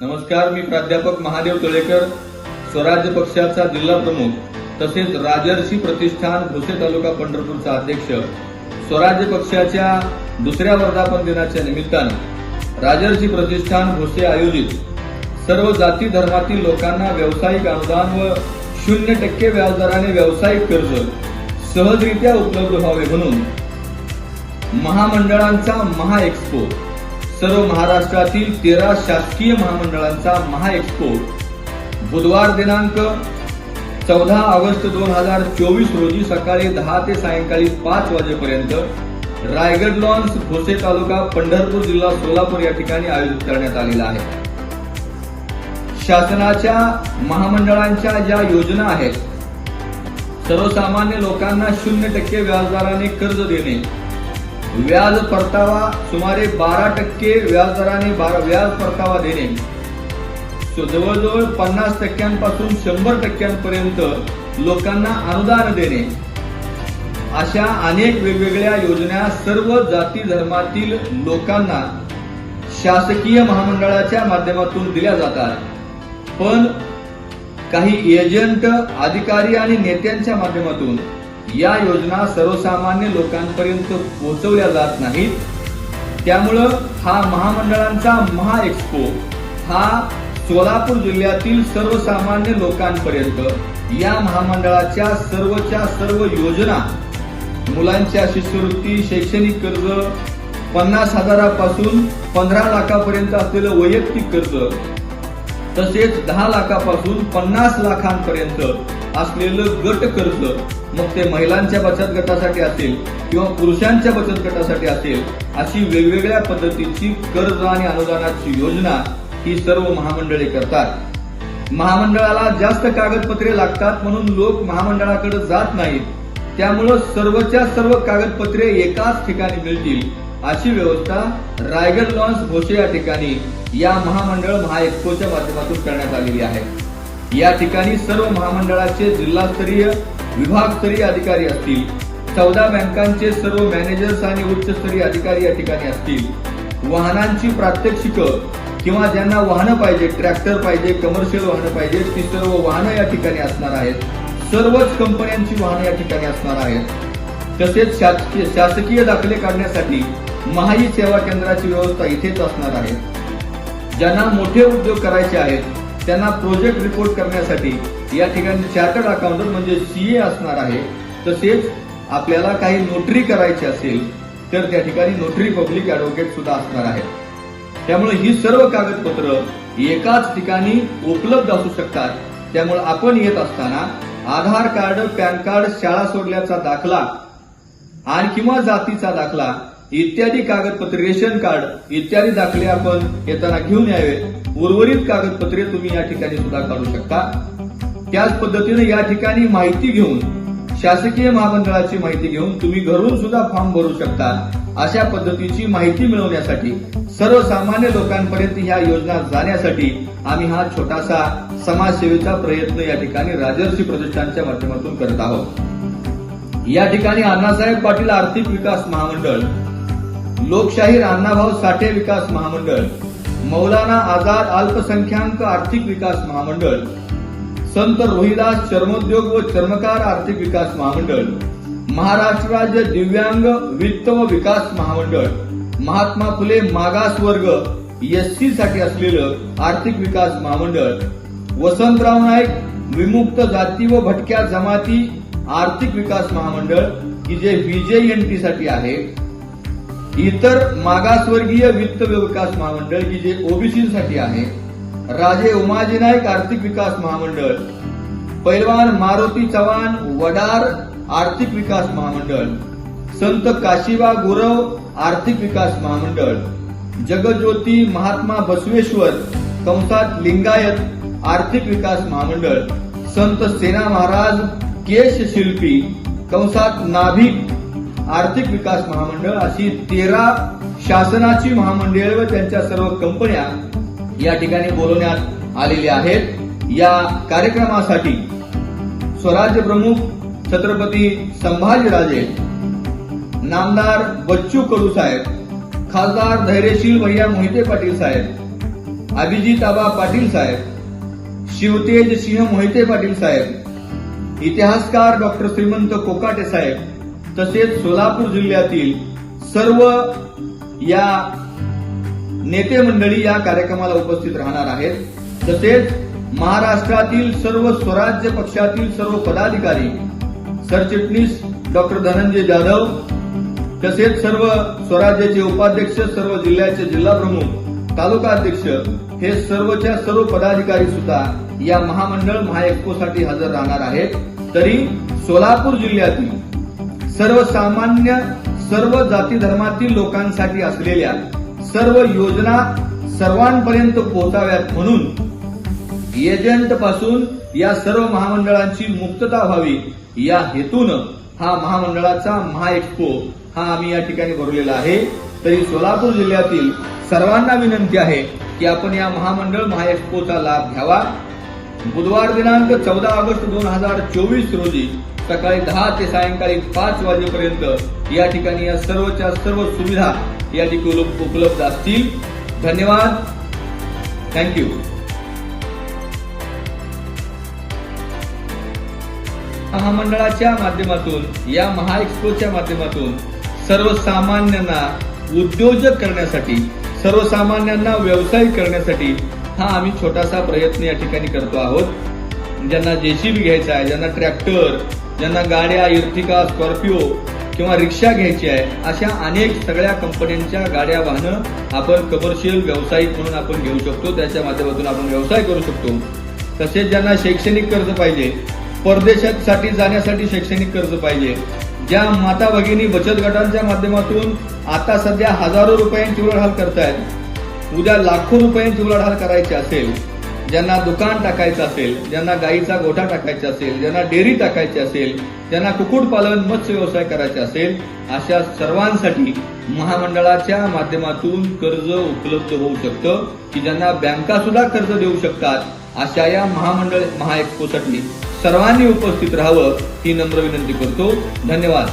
नमस्कार मी प्राध्यापक महादेव तळेकर स्वराज्य पक्षाचा जिल्हा प्रमुख तसेच राजर्षी प्रतिष्ठान भोसे तालुका पंढरपूरचा अध्यक्ष. स्वराज्य पक्षाच्या दुसऱ्या वर्धापन दिनाच्या निमित्तानं राजर्षी प्रतिष्ठान भोसे आयोजित सर्व जाती धर्मातील लोकांना व्यावसायिक अनुदान व शून्य टक्के व्याजदराने व्यावसायिक कर्ज सहजरित्या उपलब्ध व्हावे म्हणून महामंडळांचा महा एक्सपो सर्व महाराष्ट्रातील तेरा शासकीय महामंडळांचा महाएक्सपो. बुधवार दिनांक चौदा ऑगस्ट दोन हजार चोवीस रोजी सकाळी दहा ते सायंकाळी पाच वाजेपर्यंत रायगड लॉन्स भोसे तालुका पंढरपूर जिल्हा सोलापूर या ठिकाणी आयोजित करण्यात आलेला आहे. शासनाच्या महामंडळांच्या ज्या योजना आहेत सर्वसामान्य लोकांना शून्य टक्के व्याजदराने कर्ज देणे व्याज परतावा सुमारे बारा टक्के व्याजदराने बारा व्याज परतावा देणे. सो जवळजवळ पन्नास टक्क्यांपासून शंभर टक्क्यांपर्यंत लोकांना अनुदान देणे. अशा अनेक वेगवेगळ्या योजना सर्व जाती धर्मातील लोकांना शासकीय महामंडळाच्या माध्यमातून दिल्या जातात. पण काही एजंट अधिकारी आणि नेत्यांच्या माध्यमातून या योजना सर्वसामान्य लोकांपर्यंत पोहोचवल्या जात नाहीत. त्यामुळं हा महामंडळांचा महा एक्स्पो हा सोलापूर जिल्ह्यातील सर्वसामान्य लोकांपर्यंत या महामंडळाच्या सर्वच्या सर्व योजना मुलांच्या शिष्यवृत्ती शैक्षणिक कर्ज पन्नास हजारापासून पंधरा लाखापर्यंत असलेलं वैयक्तिक कर्ज तसेच दहा लाखापासून पन्नास लाखांपर्यंत असलेलं गट कर्ज मग ते महिलांच्या बचत गटासाठी असेल किंवा पुरुषांच्या बचत गटासाठी असेल अशी वेगवेगळ्या पद्धतीची कर्ज आणि अनुदानाची योजना ही सर्व महामंडळे करतात. महामंडळाला जास्त कागदपत्रे लागतात म्हणून लोक महामंडळाकडे जात नाहीत. त्यामुळं सर्वच्या सर्व कागदपत्रे एकाच ठिकाणी मिळतील अशी व्यवस्था रायगड लॉन्स भोसे या ठिकाणी या महामंडळ महाएक्सपोच्या माध्यमातून करण्यात आलेली आहे. या ठिकाणी सर्व महामंडळाचे जिल्हास्तरीय विभागस्तरीय अधिकारी असतील चौदा बँकांचे सर्व मॅनेजर्स आणि उच्चस्तरीय अधिकारी या ठिकाणी असतील. वाहनांची प्रात्यक्षिक किंवा ज्यांना वाहनं पाहिजे ट्रॅक्टर पाहिजे कमर्शियल वाहनं पाहिजे ती सर्व वाहनं या ठिकाणी असणार आहेत. सर्वच कंपन्यांची वाहनं या ठिकाणी असणार आहेत. तसेच शासकीय शासकीय दाखले काढण्यासाठी महाई सेवा केंद्राची व्यवस्था इथेच असणार आहे. ज्यांना मोठे उद्योग करायचे आहेत त्यांना प्रोजेक्ट रिपोर्ट करण्यासाठी या ठिकाणी चार्टर्ड अकाउंटंट म्हणजे सीए असणार आहे. तसेच आपल्याला काही नोटरी करायची असेल तर त्या ठिकाणी नोटरी पब्लिक ऍडव्होकेट सुद्धा असणार आहे त्यामुळे ही सर्व कागदपत्र एकाच ठिकाणी उपलब्ध असू शकतात. त्यामुळे आपण येत असताना आधार कार्ड पॅन कार्ड शाळा सोडल्याचा दाखला आणि किंवा जातीचा दाखला इत्यादी कागदपत्रे रेशन कार्ड इत्यादी दाखले आपण येताना घेऊन यावे. उर्वरित कागदपत्रे तुम्ही या ठिकाणी सुद्धा काढू शकता. त्याच पद्धतीने या ठिकाणी माहिती घेऊन शासकीय महामंडळाची माहिती घेऊन तुम्ही घरून सुद्धा फॉर्म भरू शकता. अशा पद्धतीची माहिती मिळवण्यासाठी सर्वसामान्य लोकांपर्यंत ह्या योजना जाण्यासाठी आम्ही हा छोटासा समाजसेवेचा प्रयत्न या ठिकाणी राजर्षी प्रतिष्ठानच्या माध्यमातून करत आहोत. या ठिकाणी अण्णासाहेब पाटील आर्थिक विकास महामंडळ लोकशाहीर अण्णाभाऊ साठे विकास महामंडळ मौलाना आझाद अल्पसंख्याक आर्थिक विकास महामंडळ संत रोहिदास चर्मोद्योग व चर्मकार आर्थिक विकास महामंडळ महाराष्ट्र राज्य दिव्यांग वित्त व विकास महामंडळ महात्मा फुले मागास वर्ग एससी साठी असलेलं आर्थिक विकास महामंडळ वसंतराव नाईक विमुक्त जाती व भटक्या जमाती आर्थिक विकास महामंडळ की जे व्हीजेएनटी साठी आहे इतर मागासवर्गीय वित्त विकास महामंडळ की जे ओबीसीसाठी आहे राजे उमाजी नाईक आर्थिक विकास महामंडळ पैलवान मारुती चव्हाण वडार आर्थिक विकास महामंडळ संत काशीबा गुरव आर्थिक विकास महामंडळ जगज्योती महात्मा बसवेश्वर कंसात लिंगायत आर्थिक विकास महामंडळ संत सेना महाराज केश शिल्पी कंसात नाभिक आर्थिक विकास महामंडळ अशी तेरा शासनाची महामंडळ व त्यांच्या सर्व कंपन्या या ठिकाणी बोलवण्यात आलेल्या आहेत. या कार्यक्रमासाठी स्वराज्य प्रमुख छत्रपती संभाजीराजे नामदार बच्चू कडू साहेब खासदार धैर्यशील भैया मोहिते पाटील साहेब अभिजित आबा पाटील साहेब शिवतेज सिंह मोहिते पाटील साहेब इतिहासकार डॉक्टर श्रीमंत कोकाटे साहेब तसेच सोलापूर जिल्ह्यातील सर्व या नेते मंडळी या कार्यक्रमाला उपस्थित राहणार आहेत. तसेच महाराष्ट्रातील सर्व स्वराज्य पक्षातील सर्व पदाधिकारी सरचिटणीस डॉक्टर धनंजय जाधव तसेच सर्व स्वराज्याचे उपाध्यक्ष सर्व जिल्ह्याचे जिल्हा प्रमुख तालुका अध्यक्ष हे सर्वच्या सर्व पदाधिकारी सुद्धा या महामंडळ महाएक्स्पोसाठी हजर राहणार आहेत. तरी सोलापूर जिल्ह्यातील सर्वसामान्य सर्व जाती धर्मातील लोकांसाठी असलेल्या सर्व योजना सर्वांपर्यंत पोहोचाव्यात म्हणून एजंटपासून या सर्व महामंडळांची मुक्तता व्हावी या हेतून हा महामंडळाचा महाएक्स्पो हा आम्ही या ठिकाणी भरवलेला आहे. तरी सोलापूर जिल्ह्यातील सर्वांना विनंती आहे की आपण या महामंडळ महाएक्स्पोचा लाभ घ्यावा. बुधवार दिनांक चौदा ऑगस्ट दोन हजार चोवीस रोजी सकाळी दहा ते सायंकाळी पाच वाजेपर्यंत या ठिकाणी या सर्वच्या सर्व सुविधा या ठिकाणी उपलब्ध असतील. धन्यवाद. थँक्यू महामंडळाच्या माध्यमातून या महाएक्स्पोच्या माध्यमातून सर्वसामान्यांना उद्योजक करण्यासाठी सर्वसामान्यांना व्यवसाय करण्यासाठी हा आम्ही छोटासा प्रयत्न या ठिकाणी करतो आहोत. ज्यांना जेसीबी घ्यायचा आहे ज्यांना ट्रॅक्टर ज्यांना गाड्या इर्टिका स्कॉर्पिओ किंवा रिक्षा घ्यायची आहे अशा अनेक सगळ्या कंपन्यांच्या गाड्या वाहनं आपण कमर्शियल व्यावसायिक म्हणून आपण घेऊ शकतो. त्याच्या माध्यमातून आपण व्यवसाय करू शकतो. तसेच ज्यांना शैक्षणिक कर्ज पाहिजे परदेशासाठी जाण्यासाठी शैक्षणिक कर्ज पाहिजे ज्या माता भगिनी बचत गटांच्या माध्यमातून आता सध्या हजारो रुपयांची उलाढाल करतायत उद्या लाखो रुपयांची उलाढाल करायची असेल ज्यांना दुकान टाकायचं असेल ज्यांना गाईचा गोठा टाकायचा असेल ज्यांना डेअरी टाकायची असेल ज्यांना कुक्कुटपालन मत्स्य व्यवसाय करायचे असेल अशा सर्वांसाठी महामंडळाच्या माध्यमातून कर्ज उपलब्ध होऊ शकतं की ज्यांना बँका सुद्धा कर्ज देऊ शकतात अशा या महामंडळ महाएक्स्पोसाठी सर्वांनी उपस्थित राहावं ही नम्र विनंती करतो. धन्यवाद.